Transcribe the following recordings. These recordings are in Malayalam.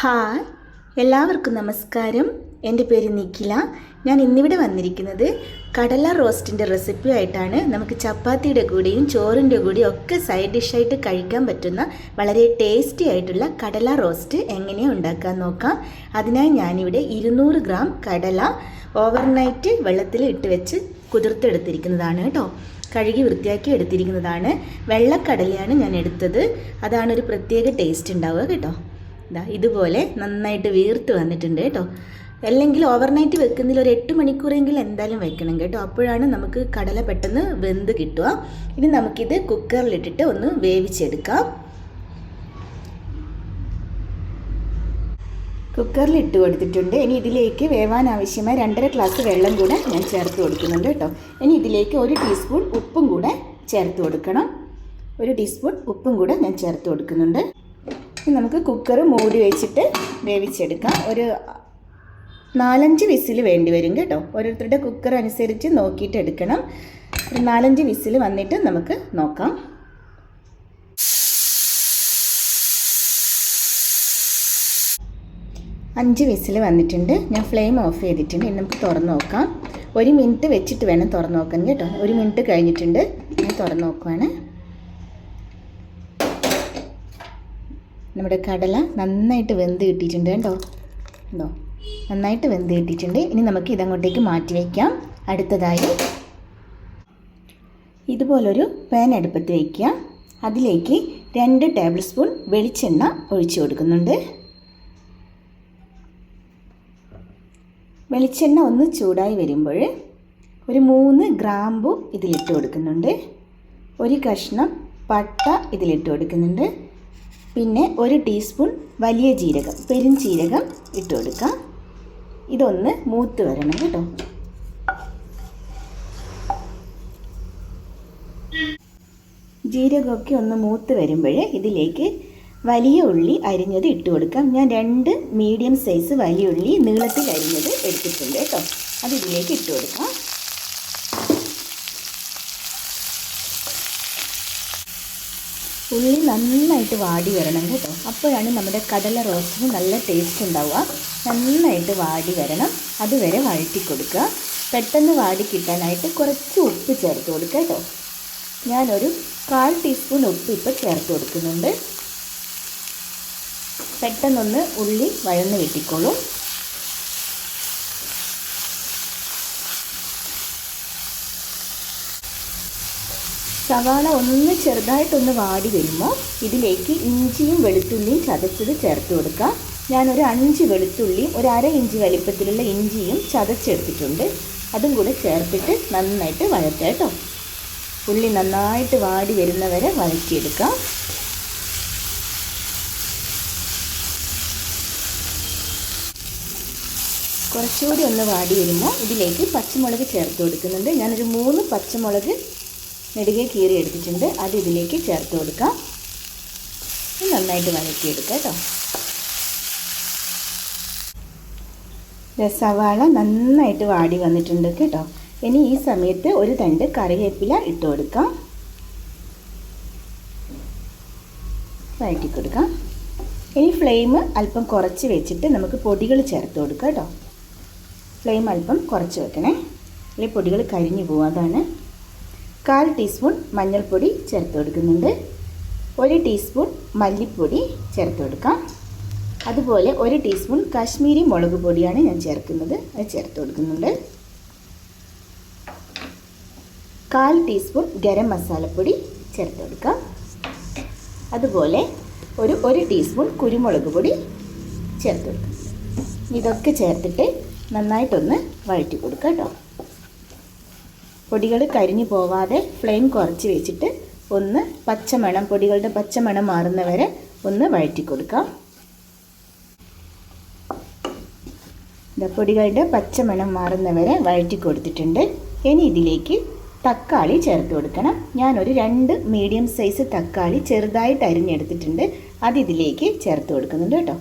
ഹായ് എല്ലാവർക്കും നമസ്കാരം. എന്റെ പേര് നിഖില. ഞാൻ ഇന്നിവിടെ വന്നിരിക്കുന്നത് കടല റോസ്റ്റിന്റെ റെസിപ്പി ആയിട്ടാണ്. നമുക്ക് ചപ്പാത്തിയുടെ കൂടെയും ചോറിന്റെ കൂടെയും ഒക്കെ സൈഡ് ഡിഷായിട്ട് കഴിക്കാൻ പറ്റുന്ന വളരെ ടേസ്റ്റി ആയിട്ടുള്ള കടല റോസ്റ്റ് എങ്ങനെയാണ് ഉണ്ടാക്കാൻ നോക്കാം. അതിനായി ഞാനിവിടെ ഇരുന്നൂറ് ഗ്രാം കടല ഓവർനൈറ്റ് വെള്ളത്തിൽ ഇട്ട് വെച്ച് കുതിർത്തെടുത്തിരിക്കുന്നതാണ് കേട്ടോ. കഴുകി വൃത്തിയാക്കി എടുത്തിരിക്കുന്നതാണ്. വെള്ളക്കടലയാണ് ഞാൻ എടുത്തത്. അതാണ് ഒരു പ്രത്യേക ടേസ്റ്റ് ഉണ്ടാവുക കേട്ടോ. ഇതാ ഇതുപോലെ നന്നായിട്ട് വീർത്ത് വന്നിട്ടുണ്ട് കേട്ടോ. അല്ലെങ്കിൽ ഓവർനൈറ്റ് വെക്കുന്നതിൽ ഒരു എട്ട് മണിക്കൂറെങ്കിലും എന്തായാലും വെക്കണം കേട്ടോ. അപ്പോഴാണ് നമുക്ക് കടല പെട്ടെന്ന് വെന്ത് കിട്ടുക. ഇനി നമുക്കിത് കുക്കറിലിട്ടിട്ട് ഒന്ന് വേവിച്ചെടുക്കാം. കുക്കറിൽ ഇട്ട് കൊടുത്തിട്ടുണ്ട്. ഇനി ഇതിലേക്ക് വേവാൻ ആവശ്യമായ രണ്ടര ഗ്ലാസ് വെള്ളം കൂടെ ഞാൻ ചേർത്ത് കൊടുക്കുന്നുണ്ട് കേട്ടോ. ഇനി ഇതിലേക്ക് ഒരു ടീസ്പൂൺ ഉപ്പും കൂടെ ചേർത്ത് കൊടുക്കണം. ഒരു ടീസ്പൂൺ ഉപ്പും കൂടെ ഞാൻ ചേർത്ത് കൊടുക്കുന്നുണ്ട്. നമുക്ക് കുക്കർ മൂടി വെച്ചിട്ട് വേവിച്ചെടുക്കാം. ഒരു നാലഞ്ച് വിസിൽ വേണ്ടി വരും കേട്ടോ. ഓരോരുത്തരുടെ കുക്കർ അനുസരിച്ച് നോക്കിയിട്ട് എടുക്കണം. ഒരു നാലഞ്ച് വിസിൽ വന്നിട്ട് നമുക്ക് നോക്കാം. അഞ്ച് വിസിൽ വന്നിട്ടുണ്ട്. ഞാൻ ഫ്ലെയിം ഓഫ് ചെയ്തിട്ടുണ്ട്. ഇനി നമുക്ക് തുറന്ന് നോക്കാം. ഒരു മിനിറ്റ് വെച്ചിട്ട് വേണം തുറന്ന് നോക്കാൻ കേട്ടോ. ഒരു മിനിറ്റ് കഴിഞ്ഞിട്ടുണ്ട്. ഞാൻ തുറന്ന് നോക്കുവാണ്. നമ്മുടെ കടല നന്നായിട്ട് വെന്ത് കിട്ടിയിട്ടുണ്ട് കേട്ടോ. ഉണ്ടോ? നന്നായിട്ട് വെന്ത് കിട്ടിയിട്ടുണ്ട്. ഇനി നമുക്ക് ഇതങ്ങോട്ടേക്ക് മാറ്റി വയ്ക്കാം അടുത്തതായി ഇതുപോലൊരു പാൻ അടുപ്പത്ത് വയ്ക്കുക അതിലേക്ക് രണ്ട് ടേബിൾ സ്പൂൺ വെളിച്ചെണ്ണ ഒഴിച്ചു കൊടുക്കുന്നുണ്ട്. വെളിച്ചെണ്ണ ഒന്ന് ചൂടായി വരുമ്പോൾ ഒരു മൂന്ന് ഗ്രാമ്പു ഇതിലിട്ട് കൊടുക്കുന്നുണ്ട്. ഒരു കഷ്ണം പട്ട ഇതിലിട്ട് കൊടുക്കുന്നുണ്ട്. പിന്നെ ഒരു ടീസ്പൂൺ വലിയ ജീരകം പെരും ജീരകം ഇട്ട് കൊടുക്കാം. ഇതൊന്ന് മൂത്ത് വരണം കേട്ടോ. ജീരകമൊക്കെ ഒന്ന് മൂത്ത് വരുമ്പോൾ ഇതിലേക്ക് വലിയ ഉള്ളി അരിഞ്ഞത് ഇട്ട് കൊടുക്കാം. ഞാൻ രണ്ട് മീഡിയം സൈസ് വലിയ ഉള്ളി നീളത്തിൽ അരിഞ്ഞത് എടുത്തിട്ടുണ്ട് കേട്ടോ. അത് ഇതിലേക്ക് ഇട്ട് കൊടുക്കാം. ഉള്ളി നന്നായിട്ട് വാടി വരണം കേട്ടോ. അപ്പോഴാണ് നമ്മുടെ കടല റോസ്റ്റിന് നല്ല ടേസ്റ്റ് ഉണ്ടാവുക. നന്നായിട്ട് വാടി വരണം. അതുവരെ വഴറ്റി കൊടുക്കുക. പെട്ടെന്ന് വാടി കിട്ടാനായിട്ട് കുറച്ച് ഉപ്പ് ചേർത്ത് കൊടുക്കുക കേട്ടോ. ഞാനൊരു കാൽ ടീസ്പൂൺ ഉപ്പ് ഇപ്പോൾ ചേർത്ത് കൊടുക്കുന്നുണ്ട്. പെട്ടെന്നൊന്ന് ഉള്ളി വഴന്ന് കിട്ടിക്കോളും സവാള ഒന്ന് ചെറുതായിട്ടൊന്ന് വാടി വരുമ്പോൾ ഇതിലേക്ക് ഇഞ്ചിയും വെളുത്തുള്ളിയും ചതച്ചത് ചേർത്ത് കൊടുക്കുക ഞാനൊരു അഞ്ച് വെളുത്തുള്ളിയും ഒരു അര ഇഞ്ച് വലിപ്പത്തിലുള്ള ഇഞ്ചിയും ചതച്ചെടുത്തിട്ടുണ്ട്. അതും കൂടെ ചേർത്തിട്ട് നന്നായിട്ട് വഴറ്റുക കേട്ടോ. ഉള്ളി നന്നായിട്ട് വാടി വരുന്നവരെ വഴറ്റിയെടുക്കാം. കുറച്ചുകൂടി ഒന്ന് വാടി വരുമ്പോൾ ഇതിലേക്ക് പച്ചമുളക് ചേർത്ത് കൊടുക്കുന്നുണ്ട്. ഞാനൊരു മൂന്ന് പച്ചമുളക് നെടുകെ കീറി എടുത്തിട്ടുണ്ട്. അത് ഇതിലേക്ക് ചേർത്ത് കൊടുക്കാം. നന്നായിട്ട് വഴറ്റിയെടുക്കുക കേട്ടോ. രസവാള നന്നായിട്ട് വാടി വന്നിട്ടുണ്ട് കേട്ടോ. ഇനി ഈ സമയത്ത് ഒരു തണ്ട് കറിവേപ്പില ഇട്ട് കൊടുക്കാം. വഴറ്റി കൊടുക്കാം. ഇനി ഫ്ലെയിം അല്പം കുറച്ച് വെച്ചിട്ട് നമുക്ക് പൊടികൾ ചേർത്ത് കൊടുക്കാം കേട്ടോ. ഫ്ലെയിം അല്പം കുറച്ച് വെക്കണേ. അല്ലെങ്കിൽ പൊടികൾ കരിഞ്ഞു പോകും അതാണ് കാൽ ടീസ്പൂൺ മഞ്ഞൾപ്പൊടി ചേർത്ത് കൊടുക്കുന്നുണ്ട്. ഒരു ടീസ്പൂൺ മല്ലിപ്പൊടി ചേർത്ത് കൊടുക്കാം. അതുപോലെ ഒരു ടീസ്പൂൺ കാശ്മീരി മുളക് പൊടിയാണ് ഞാൻ ചേർക്കുന്നത്. അത് ചേർത്ത് കൊടുക്കുന്നുണ്ട്. കാൽ ടീസ്പൂൺ ഗരം മസാലപ്പൊടി ചേർത്ത് കൊടുക്കാം. അതുപോലെ ഒരു ഒരു ടീസ്പൂൺ കുരുമുളക് പൊടി ചേർത്ത് കൊടുക്കാം. ഇതൊക്കെ ചേർത്തിട്ട് നന്നായിട്ടൊന്ന് വഴറ്റി കൊടുക്കാം കേട്ടോ. പൊടികൾ കരിഞ്ഞു പോവാതെ ഫ്ലെയിം കുറച്ച് വെച്ചിട്ട് ഒന്ന് പച്ചമണം പൊടികളുടെ പച്ചമണം മാറുന്നവരെ ഒന്ന് വഴറ്റി കൊടുക്കാം പൊടികളുടെ പച്ചമണം മാറുന്നവരെ വഴറ്റി കൊടുത്തിട്ടുണ്ട് ഇനി ഇതിലേക്ക് തക്കാളി ചേർത്ത് കൊടുക്കണം. ഞാനൊരു രണ്ട് മീഡിയം സൈസ് തക്കാളി ചെറുതായിട്ട് അരിഞ്ഞെടുത്തിട്ടുണ്ട്. അത് ഇതിലേക്ക് ചേർത്ത് കൊടുക്കുന്നുണ്ട് കേട്ടോ.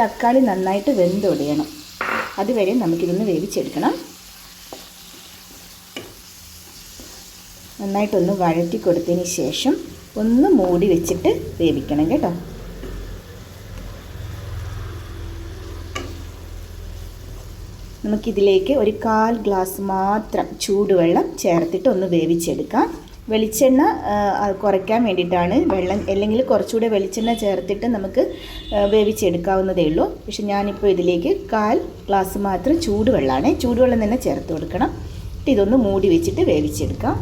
തക്കാളി നന്നായിട്ട് വെന്തൊടിയണം. അതുവരെ നമുക്കിതൊന്ന് വേവിച്ചെടുക്കണം. നന്നായിട്ടൊന്ന് വഴറ്റി കൊടുത്തതിന് ശേഷം ഒന്ന് മൂടി വെച്ചിട്ട് വേവിക്കണം കേട്ടോ. നമുക്കിതിലേക്ക് ഒരു കാൽ ഗ്ലാസ് മാത്രം ചൂടുവെള്ളം ചേർത്തിട്ട് ഒന്ന് വേവിച്ചെടുക്കാം. വെളിച്ചെണ്ണ കുറയ്ക്കാൻ വേണ്ടിയിട്ടാണ് വെള്ളം അല്ലെങ്കിൽ കുറച്ചുകൂടെ വെളിച്ചെണ്ണ ചേർത്തിട്ട് നമുക്ക് വേവിച്ചെടുക്കാവുന്നതേ ഉള്ളൂ. പക്ഷെ ഞാനിപ്പോൾ ഇതിലേക്ക് കാൽ ഗ്ലാസ് മാത്രം ചൂടുവെള്ളമാണ് ചൂടുവെള്ളം തന്നെ ചേർത്ത് കൊടുക്കണം. ഇതൊന്ന് മൂടി വെച്ചിട്ട് വേവിച്ചെടുക്കാം.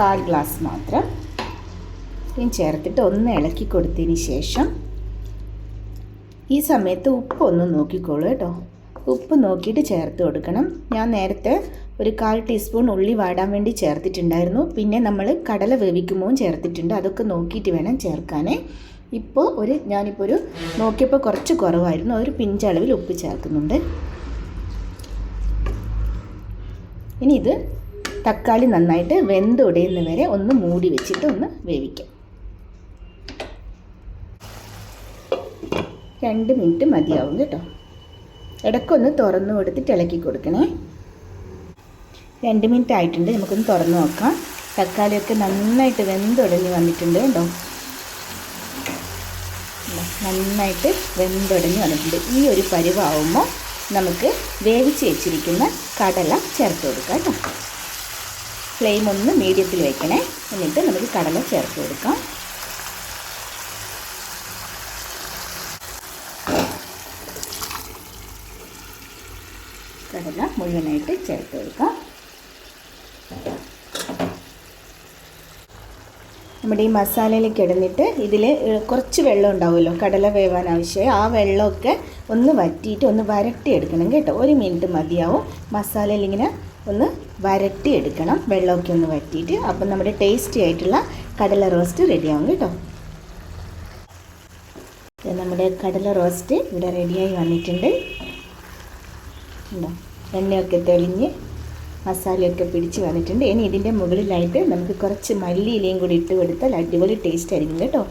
കാൽ ഗ്ലാസ് മാത്രം. ഇനി ചേർത്തിട്ട് ഒന്ന് ഇളക്കി കൊടുത്തതിന് ശേഷം ഈ സമയത്ത് ഉപ്പ് ഒന്ന് നോക്കിക്കോളൂ കേട്ടോ. ഉപ്പ് നോക്കിയിട്ട് ചേർത്ത് കൊടുക്കണം. ഞാൻ നേരത്തെ ഒരു കാൽ ടീസ്പൂൺ ഉള്ളി വാടാൻ വേണ്ടി ചേർത്തിട്ടുണ്ടായിരുന്നു. പിന്നെ നമ്മൾ കടല വേവിക്കുമ്പോൾ ചേർത്തിട്ടുണ്ട്. അതൊക്കെ നോക്കിയിട്ട് വേണം ചേർക്കാനേ. ഇപ്പോൾ ഒരു ഞാനിപ്പോൾ ഒരു നോക്കിയപ്പോൾ കുറച്ച് കുറവായിരുന്നു. ഒരു പിഞ്ചളവിൽ ഉപ്പ് ചേർക്കുന്നുണ്ട്. ഇനി ഇത് തക്കാളി നന്നായിട്ട് വെന്തുടയുന്ന വരെ ഒന്ന് മൂടി വെച്ചിട്ട് ഒന്ന് വേവിക്കാം. രണ്ട് മിനിറ്റ് മതിയാവും കേട്ടോ. ഇടയ്ക്കൊന്ന് തുറന്നു കൊടുത്തിട്ട് ഇളക്കി കൊടുക്കണേ. രണ്ട് മിനിറ്റ് ആയിട്ടുണ്ട് നമുക്കൊന്ന് തുറന്നു നോക്കാം. തക്കാളിയൊക്കെ നന്നായിട്ട് വെന്തുടഞ്ഞ് വന്നിട്ടുണ്ട് കേട്ടോ. നന്നായിട്ട് വെന്തുടഞ്ഞ് വന്നിട്ടുണ്ട്. ഈ ഒരു പരിവാവുമ്പോൾ നമുക്ക് വേവിച്ച് വെച്ചിരിക്കുന്ന കടല ചേർത്ത് കൊടുക്കാം കേട്ടോ. ഫ്ലെയിം ഒന്ന് മീഡിയത്തിൽ വെക്കണേ. എന്നിട്ട് നമുക്ക് കടല ചേർത്ത് കൊടുക്കാം. കടല മുഴുവനായിട്ട് ചേർത്ത് കൊടുക്കാം. നമ്മുടെ ഈ മസാലയിലേക്ക് ഇടന്നിട്ട് ഇതിൽ കുറച്ച് വെള്ളം ഉണ്ടാവുമല്ലോ. കടല വേവാൻ ആവശ്യമായി ആ വെള്ളമൊക്കെ ഒന്ന് വറ്റിയിട്ട് ഒന്ന് വരട്ടി എടുക്കണം കേട്ടോ. ഒരു മിനിറ്റ് മതിയാവും. മസാലയിൽ ഇങ്ങനെ ഒന്ന് വരട്ടി എടുക്കണം വെള്ളമൊക്കെ ഒന്ന് വറ്റിയിട്ട് അപ്പം നമ്മുടെ ടേസ്റ്റി ആയിട്ടുള്ള കടല റോസ്റ്റ് റെഡിയാവും കേട്ടോ. നമ്മുടെ കടല റോസ്റ്റ് ഇവിടെ റെഡിയായി വന്നിട്ടുണ്ട്. എണ്ണയൊക്കെ തെളിഞ്ഞ് മസാലയൊക്കെ പിടിച്ച് വന്നിട്ടുണ്ട്. ഇനി ഇതിന്റെ മുകളിലായിട്ട് നമുക്ക് കുറച്ച് മല്ലിയിലയും കൂടി ഇട്ട് കൊടുത്താൽ അടിപൊളി ടേസ്റ്റ് ആയിരിക്കും കേട്ടോ.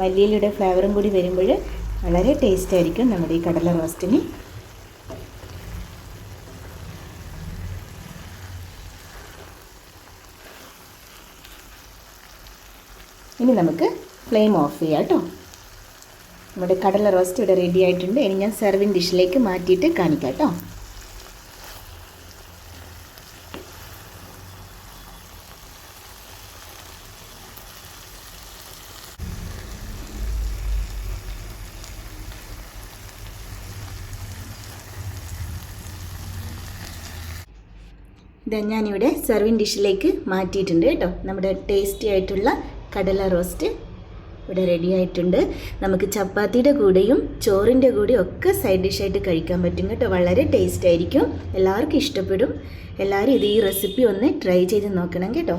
മല്ലിയിലയുടെ ഫ്ലേവറും കൂടി വരുമ്പോൾ വളരെ ടേസ്റ്റ് ആയിരിക്കും നമ്മുടെ ഈ കടല റോസ്റ്റിന്. ഇനി നമുക്ക് ഫ്ലെയിം ഓഫ് ചെയ്യാം കേട്ടോ നമ്മുടെ കടല റോസ്റ്റ് ഇവിടെ റെഡി ആയിട്ടുണ്ട്. ഇനി ഞാൻ സെർവിങ് ഡിഷിലേക്ക് മാറ്റിയിട്ട് കാണിക്കാം കേട്ടോ ഇത് ഞാനിവിടെ സെർവിങ് ഡിഷിലേക്ക് മാറ്റിയിട്ടുണ്ട് കേട്ടോ. നമ്മുടെ ടേസ്റ്റി ആയിട്ടുള്ള കടല റോസ്റ്റ് ഇവിടെ റെഡി ആയിട്ടുണ്ട്. നമുക്ക് ചപ്പാത്തിയുടെ കൂടെയും ചോറിന്റെ കൂടെയും ഒക്കെ സൈഡ് ഡിഷായിട്ട് കഴിക്കാൻ പറ്റും കേട്ടോ. വളരെ ടേസ്റ്റ് ആയിരിക്കും. എല്ലാവർക്കും ഇഷ്ടപ്പെടും. എല്ലാവരും ഇത് ഈ റെസിപ്പി ഒന്ന് ട്രൈ ചെയ്ത് നോക്കണം കേട്ടോ.